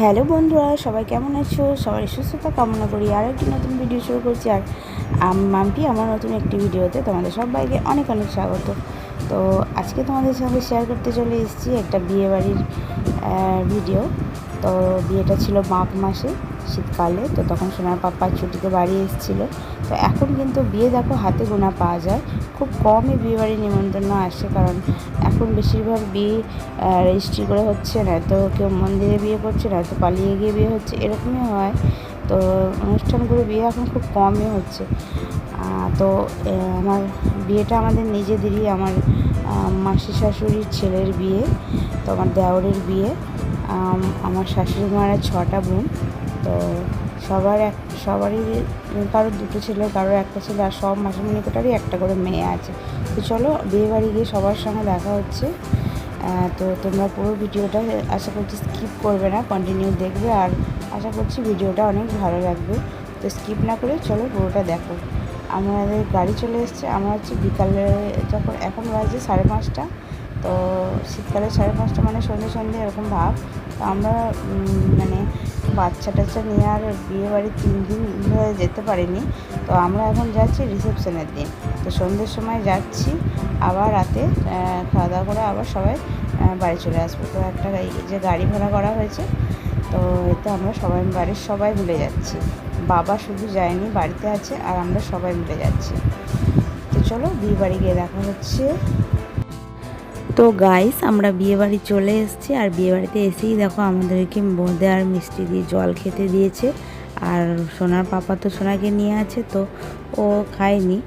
Hello বন্ধুরা, সবাই কেমন আছো? সবাই সুস্থতা কামনা করি। আর একটি নতুন ভিডিও শুরু করছি। আর মাম্পি, আমার নতুন একটি ভিডিওতে তোমাদের সবাইকে অনেক অনেক স্বাগত। তো আজকে তোমাদের সঙ্গে শেয়ার করতে চলে এসেছি একটা বিয়েবাড়ির ভিডিও তো বিয়েটা ছিল মাঘ মাসে, শীতকালে। তো তখন সোনার পাপ্পা ছুটিতে বাড়ি এসেছিল। তো এখন কিন্তু বিয়ে দেখো হাতে গোনা পাওয়া যায়। খুব কমই বিয়ে বাড়ির নিমন্ত্রণ আসে কারণ এখন বেশিরভাগ বিয়ে রেজিস্ট্রি করে হচ্ছে। না তো কেউ মন্দিরে বিয়ে করছে না তো পালিয়ে গিয়ে বিয়ে হচ্ছে, এরকমই হয়। তো অনুষ্ঠানগুলো বিয়ে এখন খুব কমই হচ্ছে। তো আমার বিয়েটা আমাদের নিজেদেরই আমার মাসি শাশুড়ির ছেলের বিয়ে, তো আমার দেওরের বিয়ে। আমার শাশুড়ি মায়ের ছটা বোন, তো সবার এক, সবারই কারোর দুটো ছেলে, কারোর একটা ছেলে, আর সব মাসিমণি কোটারই একটা করে মেয়ে আছে। তো চলো, বিয়ে বাড়ি গিয়ে সবার সঙ্গে দেখা হচ্ছে। তো তোমরা পুরো ভিডিওটা আশা করছি স্কিপ করবে না কন্টিনিউ দেখবে, আর আশা করছি ভিডিওটা অনেক ভালো লাগবে। তো স্কিপ না করে চলো পুরোটা দেখো। আমাদের গাড়ি চলে এসছে, আমরা হচ্ছে বিকালে, যখন এখন বাজে সাড়ে পাঁচটা তো শীতকালে সাড়ে পাঁচটা মানে সন্ধে সন্ধে এরকম ভাব। তো আমরা মানে বাচ্চা টাচ্চা নিয়ে আর বিয়ে বাড়ি তিন দিন ধরে যেতে পারিনি। তো আমরা এখন যাচ্ছি রিসেপশনের দিন। তো সন্ধ্যের সময় যাচ্ছি, আবার রাতে খাওয়া দাওয়া করে আবার সবাই বাড়ি চলে আসব। তো একটা যে গাড়ি ভাড়া করা হয়েছে, তো এতে আমরা সবাই, বাড়ির সবাই মিলে যাচ্ছি। বাবা শুধু যায়নি, বাড়িতে আছে, আর আমরা সবাই মিলে যাচ্ছি। তো চলো বিয়ে বাড়ি গিয়ে দেখা হচ্ছে। তো গাইস আমরা বিয়েবাড়ি চলে এসেছি আর বিয়েবাড়িতে এসেই দেখো আমাদেরকে বোঁদে আর মিষ্টি দিয়ে জল খেতে দিয়েছে। আর সোনার পাপা তো সোনাকে নিয়ে আছে তো ও খায়নি।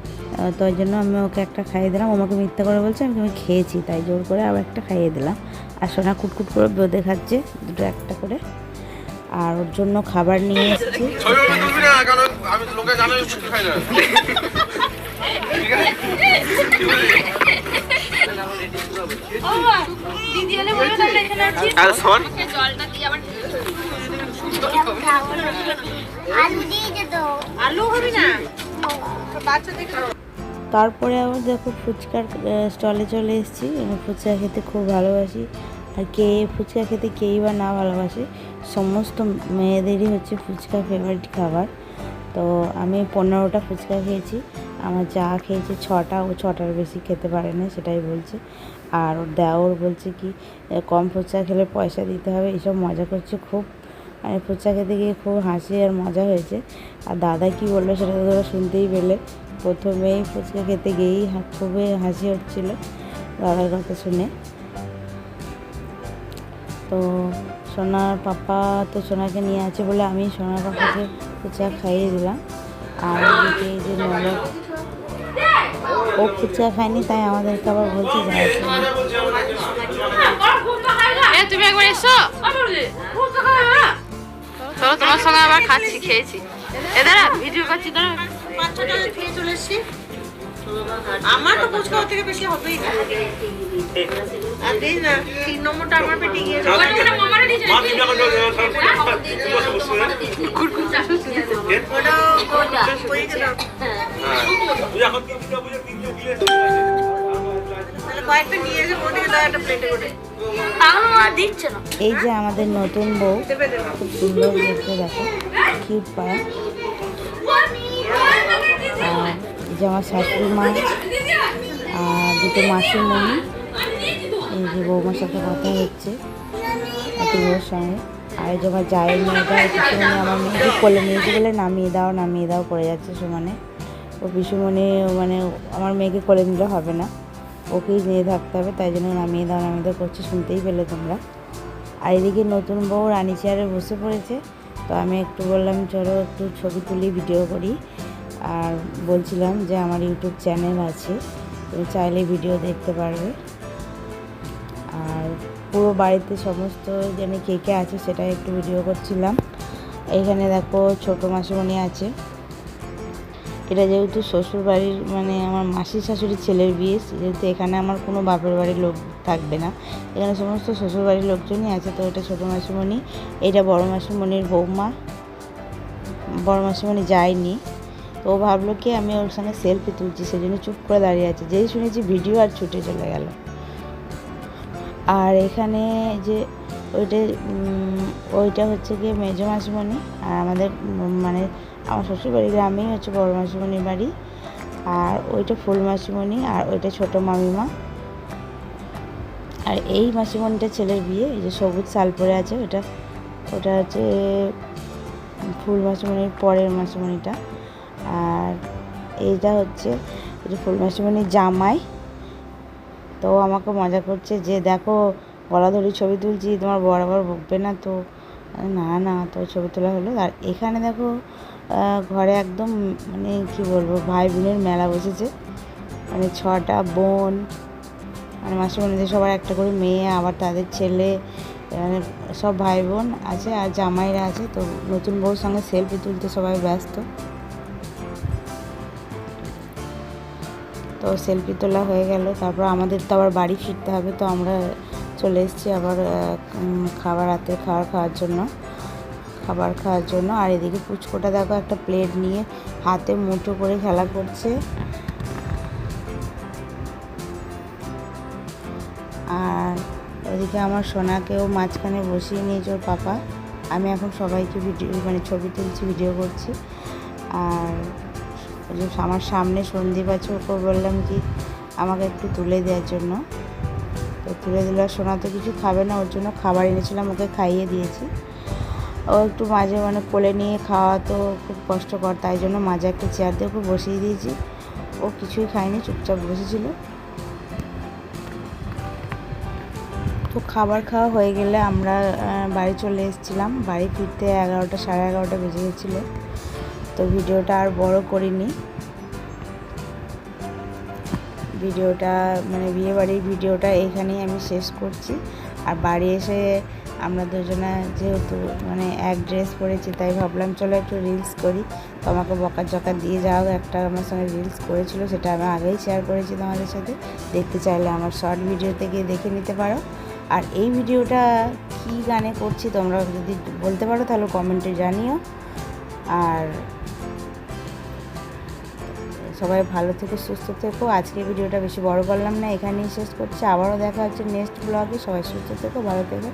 তাই জন্য আমি ওকে একটা খাইয়ে দিলাম। আমাকে মিথ্যা করে বলছে আমি আমি খেয়েছি তাই জোর করে আবার একটা খাইয়ে দিলাম। আর সোনা কুটকুট করে বোঁদে খাচ্ছে দুটো একটা করে। আর ওর জন্য খাবার নিয়ে এসেছি। তারপরে আবার দেখো ফুচকার স্টলে চলে এসেছি। আমি ফুচকা খেতে খুব ভালোবাসি। আর কে ফুচকা খেতে কেই বা না ভালোবাসে, সমস্ত মেয়েদেরই হচ্ছে ফুচকা ফেভারিট খাবার। তো আমি পনেরোটা ফুচকা খেয়েছি। আমার যা খেয়েছে ছটা, ও ছটার বেশি খেতে পারে না, সেটাই বলছে। আর ওর দেওর বলছে কি কম ফুচকা খেলে পয়সা দিতে হবে, এইসব মজা করছে খুব। মানে ফুচকা খেতে গিয়ে খুব হাসি আর মজা হয়েছে। আর দাদা কি বলল সেটা তো তোরা শুনতেই পেলে। প্রথমেই ফুচকা খেতে গিয়েই খুবই হাসি হচ্ছিল দাদার কথা শুনে। তো সোনার পাপা তো সোনাকে নিয়ে আছে বলে আমি সোনার পাপাকে ফুচকা খাইয়ে দিলাম। আর এই যে ননদ ও ফুচকা খায়নি তাই আমাদেরকে আবার বলছে জন্য। তুমি একবার এসো। চলো তোমার সঙ্গে আবার খাচ্ছি খেয়েছি। এ দাঁড়া ভিডিও করছি দাঁড়া। খেয়ে চলে এসছি আমার তো ফুচকা থেকে বেশি হবেই না। আর দিই না তিন নম্বরটা আমার পেটে গিয়ে একটা এই যে আমাদের নতুন বউ খুব সুন্দর দেখতে দেখো কিউট পায়। আর যে আমার শাশুড়ি মা আর দুটো মাসিমণি এই যে বৌমার সাথে কথা হচ্ছে এত বউর সঙ্গে। আর এই যে আমার জায়ের মেয়েটা আমার মেয়েকে কোলে নিয়েছে বলে নামিয়ে দাও নামিয়ে দাও করে যাচ্ছে সমানে। ও পিসুমণি মানে আমার মেয়েকে কোলে নিলে হবে না। ওকেই নিয়ে থাকতে হবে, তাই জন্য নামিয়ে দাও নামিয়ে দাও করছে, শুনতেই পেলে তোমরা। আর এদিকে নতুন বউ রানী চেয়ারে বসে পড়েছে, তো আমি একটু বললাম, চলো একটু ছবি তুলি ভিডিও করি। আর বলছিলাম যে আমার ইউটিউব চ্যানেল আছে, তুমি চাইলে ভিডিও দেখতে পারবে। আর পুরো বাড়িতে সমস্ত যেন কে কে আছে সেটা একটু ভিডিও করছিলাম। এখানে দেখো ছোটো মাসিমণি আছে এটা যেহেতু শ্বশুর বাড়ির মানে আমার মাসির শাশুড়ির ছেলের বিয়ে যেহেতু এখানে আমার কোনো বাপের বাড়ির লোক থাকবে না। এখানে সমস্ত শ্বশুর বাড়ির লোকজনই আছে, তো এটা ছোটো মাসিমণি, এটা বড় মাসিমণির বৌমা। বড় মাসিমণি যায়নি, তো ও ভাবলো কি আমি ওর সঙ্গে সেলফি তুলছি, সেজন্য চুপ করে দাঁড়িয়ে আছে। যেই শুনেছি ভিডিও আর ছুটে চলে গেল। আর এখানে যে ওইটা ওইটা হচ্ছে গিয়ে মেজো মাসিমণি আর আমাদের মানে আমার শ্বশুরবাড়ি গ্রামেই হচ্ছে বড় মাসিমণির বাড়ি। আর ওইটা ফুল মাসিমণি আর ওইটা ছোট মামিমা। আর এই মাসিমণিটা ছেলের বিয়ে, এই যে সবুজ শাল পরে আছে ওটা ওটা হচ্ছে ফুল মাসিমণির পরের মাসিমণিটা। আর এইটা হচ্ছে যে ফুল মাসিমণির জামাই। তো আমাকে মজা করছে যে, দেখো, গলা ধরি ছবি তুলছি, তোমার বরাবর বকবে না তো। না না তো ছবি তোলা হলো। আর এখানে দেখো ঘরে একদম মানে কি বলব ভাই বোনের মেলা বসেছে। মানে ছটা বোন মানে মাসিমণিদের সবার একটা করে মেয়ে, আবার তাদের ছেলে মানে সব ভাই বোন আছে আর জামাইরা আছে। তো নতুন বউর সঙ্গে সেলফি তুলতে সবাই ব্যস্ত। তো সেলফি তোলা হয়ে গেল। তারপর আমাদের তো আবার বাড়ি ফিরতে হবে, তো আমরা চলে এসেছি আবার খাবার রাতে খাবার খাওয়ার জন্য। খাবার খাওয়ার জন্য। আর এদিকে পুচকোটা দেখো একটা প্লেট নিয়ে হাতে মুঠো করে খেলা করছে। আর ওদিকে আমার সোনাকেও মাঝখানে বসিয়ে নিয়েছে ওর পাপা। আমি এখন সবাইকে ভিডিও মানে ছবি তুলছি ভিডিও করছি। আর আমার সামনে সন্দীপ আছে ওকে বললাম কি আমাকে একটু তুলে দেওয়ার জন্য। তো তুলে দিলে সোনা তো কিছু খাবে না, ওর জন্য খাবার এনেছিলাম, ওকে খাইয়ে দিয়েছি। ও একটু মাঝে মানে কোলে নিয়ে খাওয়া তো খুব কষ্টকর, তাই জন্য মাঝে একটা চেয়ার দিয়ে ওকে বসিয়ে দিয়েছি। ও কিছুই খায়নি, চুপচাপ বসেছিল। তো খাবার খাওয়া হয়ে গেলে আমরা বাড়ি চলে এসেছিলাম। বাড়ি ফিরতে এগারোটা, সাড়ে এগারোটা বেজে গেছিল। তো ভিডিওটা আর বড় করিনি। ভিডিওটা মানে বিয়ে বাড়ির ভিডিওটা এখানেই আমি শেষ করছি। আর বাড়ি এসে আমরা দুজনে যেহেতু মানে এক ড্রেস পরেছি, তাই ভাবলাম চলো একটু রিলস করি। তো আমাকে বকা চকা দিয়ে যাও, একটা আমার সঙ্গে রিলস করেছিল, সেটা আমি আগেই শেয়ার করেছি তোমাদের সাথে। দেখতে চাইলে আমার শর্ট ভিডিওতে গিয়ে দেখে নিতে পারো। আর এই ভিডিওটা কী গানে করছি তোমরা যদি বলতে পারো, তাহলে কমেন্টে জানিও। আর সবাই ভালো থেকো, সুস্থ থেকো। আজকে ভিডিওটা বেশি বড় করলাম না, এখানেই শেষ করছি। আবারও দেখা হচ্ছে নেক্সট ব্লগে সবাই সুস্থ থেকো, ভালো থেকো।